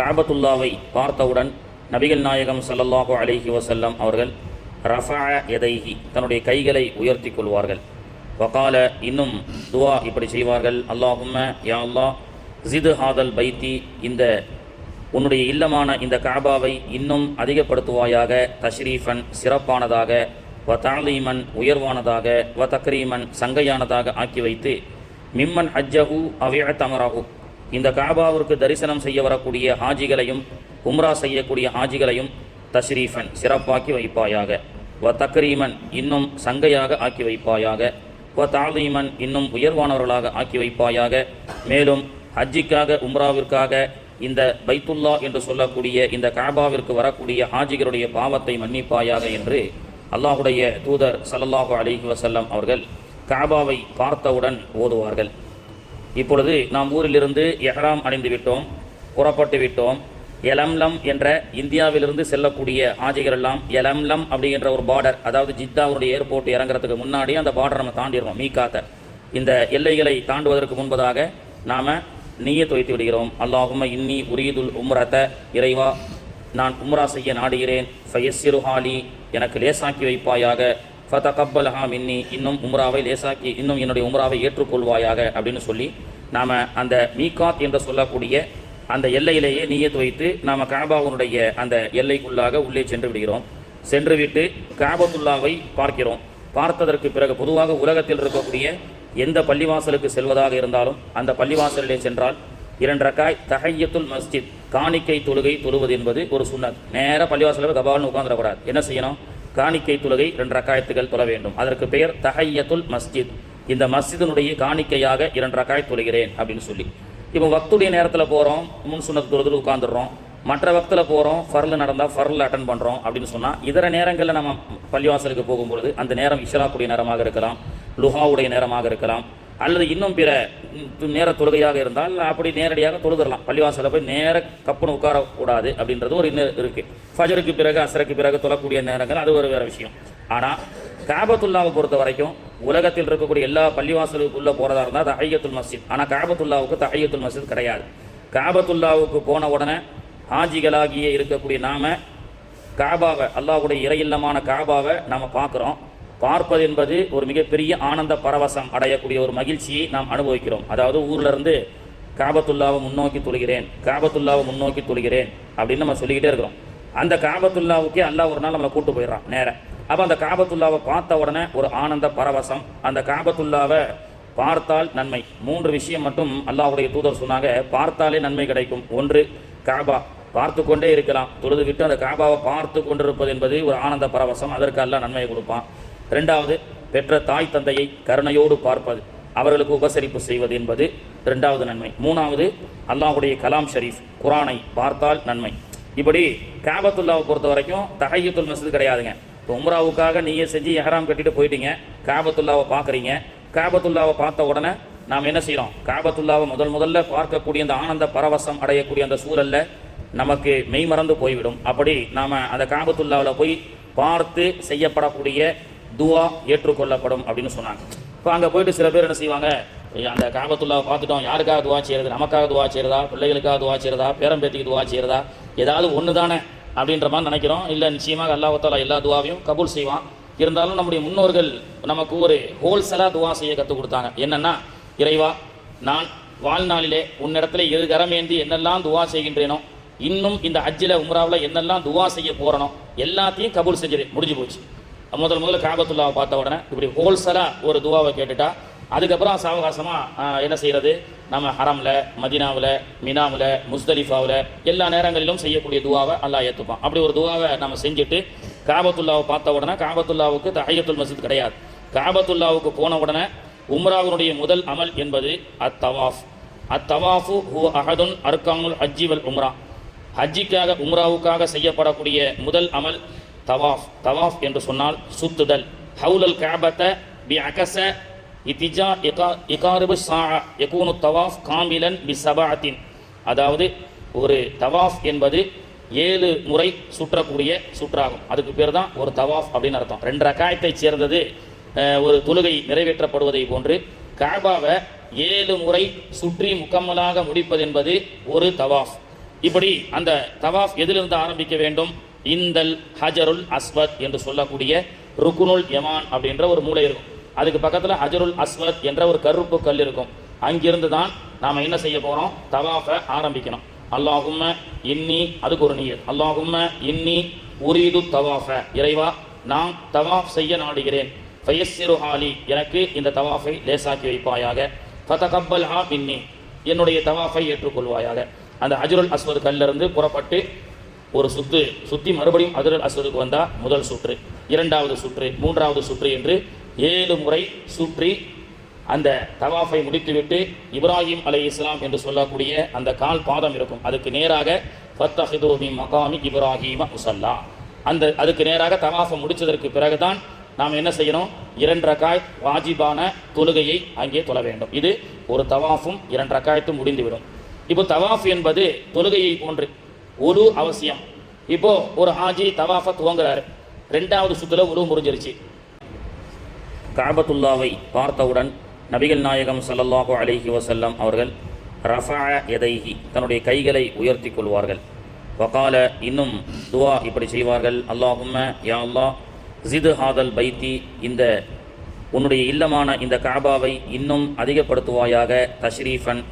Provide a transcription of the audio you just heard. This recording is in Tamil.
காபத்துல்லாவை பார்த்தவுடன் நபிகள் நாயகம் சல்லல்லாஹு அலைஹி வசல்லம் அவர்கள் ரஃபா எதைஹி தன்னுடைய கைகளை உயர்த்தி கொள்வார்கள். வகால இன்னும் துவா இப்படி செய்வார்கள். அல்லாஹும்ம யா அல்லாஹ் ஜிது ஹாதல் பைத்தி இந்த உன்னுடைய இல்லமான இந்த காபாவை இன்னும் அதிகப்படுத்துவாயாக தஷ்ரீஃபன் சிறப்பானதாக வ தாலீமன் உயர்வானதாக வ தக்ரீமன் சங்கையானதாக ஆக்கி வைத்து மிம்மன் ஹஜ்ஜஹு அவிய தமராகு இந்த காபாவிற்கு தரிசனம் செய்ய வரக்கூடிய ஹாஜிகளையும் உம்ரா செய்யக்கூடிய ஹாஜிகளையும் தஷ்ரீஃபன் சிறப்பாக்கி வைப்பாயாக. வ தக்ரீமன் இன்னும் சங்கையாக ஆக்கி வைப்பாயாக. வ தாலீமன் இன்னும் உயர்வானவர்களாக ஆக்கி வைப்பாயாக. மேலும் ஹஜ்ஜிக்காக உம்ராவிற்காக இந்த பைத்துல்லா என்று சொல்லக்கூடிய இந்த காபாவிற்கு வரக்கூடிய ஹாஜிகளுடைய பாவத்தை மன்னிப்பாயாக என்று அல்லாஹுடைய தூதர் சல்லல்லாஹு அலிஹி வசல்லம் அவர்கள் காபாவை பார்த்தவுடன் ஓதுவார்கள். இப்பொழுது நாம் ஊரிலிருந்து எஹராம் அணிந்து விட்டோம் புறப்பட்டு விட்டோம். எலம்லம் என்ற இந்தியாவிலிருந்து செல்லக்கூடிய ஆஜிகள் எல்லாம் எலம்லம் அப்படிங்கிற ஒரு பார்டர் அதாவது ஜித்தாவுடைய ஏர்போர்ட் இறங்குறதுக்கு முன்னாடி அந்த பார்டர் நம்ம தாண்டிடுறோம் மீக்காத்த. இந்த எல்லைகளை தாண்டுவதற்கு முன்பதாக நாம் நீயத் துவைத்து விடுகிறோம். அல்லாஹும இன்னி உரியதுல் உம்ரத்த இறைவா நான் உம்ரா செய்ய நாடுகிறேன். ஃபயஸ்ஸிருஹாலி எனக்கு லேசாக்கி வைப்பாயாக. ஃபதகப்பலஹா மின்னி இன்னும் உம்ராவை லேசாக்கி இன்னும் என்னுடைய உம்ராவை ஏற்றுக்கொள்வாயாக அப்படின்னு சொல்லி நாம் அந்த மீகாத் என்று சொல்லக்கூடிய அந்த எல்லையிலேயே நீயத் வைத்து நாம் காபாவுனுடைய அந்த எல்லைக்குள்ளாக உள்ளே சென்று விடுகிறோம். சென்று விட்டு காபத்துல்லாவை பார்க்கிறோம். பார்த்ததற்கு பிறகு பொதுவாக உலகத்தில் இருக்கக்கூடிய எந்த பள்ளிவாசலுக்கு செல்வதாக இருந்தாலும் அந்த பள்ளிவாசலிலே சென்றால் இரண்டரக்காய் தகையத்துல் தஹையத்துல் மஸ்ஜித் காணிக்கை தொழுகை தொழுவது என்பது ஒரு சுண்ணத். நேர பள்ளிவாசலில் கபால்னு உட்காந்துடக்கூடாது என்ன செய்யணும்? காணிக்கை தொழுகை இரண்டு ரக்காயத்துகள் தொழ வேண்டும். அதற்கு பெயர் தஹையத்துல் மஸ்ஜித். இந்த மஸ்ஜிதினுடைய காணிக்கையாக இரண்டு ரக்காய் தொழுகிறேன் அப்படின்னு சொல்லி. இப்போ வக்துடைய நேரத்தில் போகிறோம் முன் சுண்ணத்து தொழுதில் உட்காந்துடுறோம் மற்ற வக்தில் போகிறோம் ஃபர்ல் நடந்தால் ஃபர்ல் அட்டன் பண்ணுறோம் அப்படின்னு சொன்னால் இதர நேரங்களில் நம்ம பள்ளிவாசலுக்கு போகும்பொழுது அந்த நேரம் இஷராக்குடைய நேரமாக இருக்கலாம் லுஹாவுடைய நேரமாக இருக்கலாம் அல்லது இன்னும் பிற நேர தொழுகையாக இருந்தால் அப்படி நேரடியாக தொழுதரலாம். பள்ளிவாசலில் போய் நேர கப்புன்னு உட்காரக்கூடாது அப்படின்றது ஒரு இன்னும் இருக்குது ஃபஜருக்கு பிறகு அசருக்கு பிறகு தொழக்கூடிய நேரங்கள் அது ஒரு வேறு விஷயம். ஆனால் காபத்துல்லாவை பொறுத்த வரைக்கும் உலகத்தில் இருக்கக்கூடிய எல்லா பள்ளிவாசலுக்குள்ளே போகிறதா இருந்தால் அது ஐயத்துல் மஸ்ஜித். ஆனால் காபத்துல்லாவுக்கு தஹையத்துல் மஸ்ஜித் கிடையாது. காபத்துல்லாவுக்கு போன உடனே ஹாஜிகளாகிய இருக்கக்கூடிய நாம காபாவை அல்லாஹ்வுடைய இறையில்லமான காபாவை நாம் பார்க்குறோம் பார்ப்பது என்பது ஒரு மிகப்பெரிய ஆனந்த பரவசம் அடையக்கூடிய ஒரு மகிழ்ச்சியை நாம் அனுபவிக்கிறோம். அதாவது ஊர்லேருந்து காபத்துல்லாவை முன்னோக்கி தொழுகிறேன் காபத்துல்லாவை முன்னோக்கி தொழுகிறேன் அப்படின்னு நம்ம சொல்லிக்கிட்டே இருக்கிறோம். அந்த காபத்துல்லாவுக்கே அல்லாஹ் ஒரு நாள் நம்மளை கூட்டு போயிடுறான் நேரம் அப்போ அந்த காபத்துல்லாவை பார்த்த உடனே ஒரு ஆனந்த பரவசம் அந்த காபத்துல்லாவை பார்த்தால் நன்மை. மூன்று விஷயம் மட்டும் அல்லாஹுடைய தூதர் சொன்னாங்க பார்த்தாலே நன்மை கிடைக்கும். ஒன்று காபா. பார்த்து கொண்டே இருக்கலாம். தொழுது விட்டு அந்த காபாவை பார்த்து கொண்டிருப்பது என்பது ஒரு ஆனந்த பரவசம் அதற்கு அல்லாஹ் நன்மையை கொடுப்பான். ரெண்டாவது பெற்ற தாய் தந்தையை கருணையோடு பார்ப்பது அவர்களுக்கு உபசரிப்பு செய்வது என்பது ரெண்டாவது நன்மை. மூணாவது அல்லாஹுடைய கலாம் ஷரீஃப் குரானை பார்த்தால் நன்மை. இப்படி காபத்துல்லாவை பொறுத்த வரைக்கும் தஹையத்துல் மஸ்ஜித் கிடையாதுங்க. இப்போ உம்ராவுக்காக நீங்க செஞ்சு எஹராம் கட்டிட்டு போயிட்டீங்க காபத்துல்லாவை பார்க்குறீங்க. காபத்துல்லாவை பார்த்த உடனே நாம் என்ன செய்கிறோம் காபத்துல்லாவை முதல் முதல்ல பார்க்கக்கூடிய அந்த ஆனந்த பரவசம் அடையக்கூடிய அந்த சூழல்ல நமக்கு மெய் மறந்து போய்விடும். அப்படி நாம அந்த காபத்துல்லாவில் போய் பார்த்து செய்யப்படக்கூடிய துவா ஏற்றுக்கொள்ளப்படும் அப்படின்னு சொன்னாங்க. இப்போ அங்கே போயிட்டு சில பேர் என்ன செய்வாங்க? அந்த காபத்துள்ளாவை பார்த்துட்டோம். யாருக்காக துவா செய்யறது? நமக்காக துவா செய்யறதா? பிள்ளைகளுக்காக துவா செய்யறதா? பேரம்பேத்திக்கு துவா செய்யறதா? ஏதாவது ஒன்று தானே அப்படின்ற மாதிரி நினைக்கிறோம். இல்லை நிச்சயமாக அல்லாஹால எல்லா துவாவையும் கபூல் செய்வான். இருந்தாலும் நம்முடைய முன்னோர்கள் நமக்கு ஒரு ஹோல்சேலாக துவா செய்ய கற்றுக் கொடுத்தாங்க. என்னென்னா இறைவா நான் வாழ்நாளிலே உன்னிடத்துல இரு ஏந்தி என்னெல்லாம் துவா செய்கின்றேனோ இன்னும் இந்த அஜ்ஜில உம்ராவில் என்னெல்லாம் துவா செய்ய போகிறனோ எல்லாத்தையும் கபூல் செஞ்சிரு முடிஞ்சு போச்சு. முதல் முதல்ல காபத்துல்லாவை பார்த்த உடனே இப்படி ஹோல்சேலாக ஒரு துவாவை கேட்டுட்டா. அதுக்கப்புறம் சாவகாசமாக என்ன செய்கிறது நம்ம ஹரம்ல மதினாவில் மினாவில் முஸ்தலிஃபாவில் எல்லா நேரங்களிலும் செய்யக்கூடிய துவாவை அல்லா ஏற்றுப்பான் அப்படி ஒரு துவாவை நம்ம செஞ்சுட்டு காபத்துல்லாவை பார்த்த உடனே காபத்துல்லாவுக்கு தஹையத்துல் மசித் கிடையாது. காபத்துல்லாவுக்கு போன உடனே உம்ராவினுடைய முதல் அமல் என்பது அத்தவாஃப். அத்தவாஃபு ஹூ அஹதுன் அர்கானுல் ஹஜ்ஜி வல் உம்ரா. ஹஜ்ஜிக்காக உம்ராவுக்காக செய்யப்படக்கூடிய முதல் அமல் தவாஃப் தவாஃப் என்று சொன்னால் சுத்துதல். ஹவுலல் கேபத்த பி அகச இத்திஜா இகா இகாரிபு சா எகூனு தவாஃப் காமிலன் பி சபாத்தின் அதாவது ஒரு தவாஃப் என்பது ஏழு முறை சுற்றக்கூடிய சுற்றாகும். அதுக்கு பேர் தான் ஒரு தவாஃப் அப்படின்னு அர்த்தம். ரெண்டு ரக்காயத்தை சேர்ந்தது ஒரு தொழுகை நிறைவேற்றப்படுவதை போன்று காபாவை ஏழு முறை சுற்றி முக்கம்மலாக முடிப்பது என்பது ஒரு தவாஃப். இப்படி அந்த தவாஃப் எதிலிருந்து ஆரம்பிக்க வேண்டும்? இந்தல் ஹஜருல் அஸ்வத் என்று சொல்லக்கூடிய ருக்குனுல் யமான் அப்படின்ற ஒரு மூலை இருக்கும். அதுக்கு பக்கத்தில் ஹஜருல் அஸ்வத் என்ற ஒரு கருப்பு கல் இருக்கும். அங்கிருந்து தான் நாம் என்ன செய்ய போகிறோம் தவாஃபை ஆரம்பிக்கணும். அல்லாஹும்ம இன்னி அதுக்கு ஒரு நீர் அல்லாஹும்ம இன்னி உரீது தவாஃப. இறைவா நான் தவாஃப் செய்ய நாடுகிறேன். ஃபயஸ்ஸிரு ஹாலி எனக்கு இந்த தவாஃபை லேசாக்கி வைப்பாயாக. ஃபதகப்பல் ஹா மின்னி என்னுடைய தவாஃபை ஏற்றுக்கொள்வாயாக. அந்த அஜுருல் அஸ்வத் கல்லிருந்து புறப்பட்டு ஒரு சுத்து சுற்றி மறுபடியும் அதிரல் அசுருக்கு வந்தால் முதல் சுற்று இரண்டாவது சுற்று மூன்றாவது சுற்று என்று ஏழு முறை சுற்றி அந்த தவாஃபை முடித்துவிட்டு இப்ராஹிம் அலை இஸ்லாம் என்று சொல்லக்கூடிய அந்த கால் பாதம் இருக்கும். அதுக்கு நேராக ஃபத்தஹிதோமி மகாமி இப்ராஹிம முசல்லா அந்த அதுக்கு நேராக தவாஃபை முடித்ததற்கு பிறகுதான் நாம் என்ன செய்யணும்? இரண்டரக்காய் வாஜிபான தொழுகையை அங்கே தொழ வேண்டும். இது ஒரு தவாஃபும் இரண்டரக்காயத்தும் முடிந்துவிடும். இப்போ தவாஃப் என்பது தொழுகையை போன்று ஒரு அவசியம். இப்போ ஒரு ஹாஜி தவாஃபை துவங்குறாரு. ரெண்டாவது சுத்துல உரு முறிஞ்சிருச்சு காபத்துல்லாவை பார்த்தவுடன் நபிகள் நாயகம் சல்லல்லாஹு அலிஹி வசல்லம் அவர்கள் ரஃபா எதைஹி தன்னுடைய கைகளை உயர்த்தி கொள்வார்கள். வகால இன்னும் துவா இப்படி செய்வார்கள். அல்லாஹும்ம யா அல்லா ஜிது ஹாதல் பைத்தி இந்த உன்னுடைய இல்லமான இந்த காபாவை இன்னும் அதிகப்படுத்துவாயாக தஷ்ரீஃபன்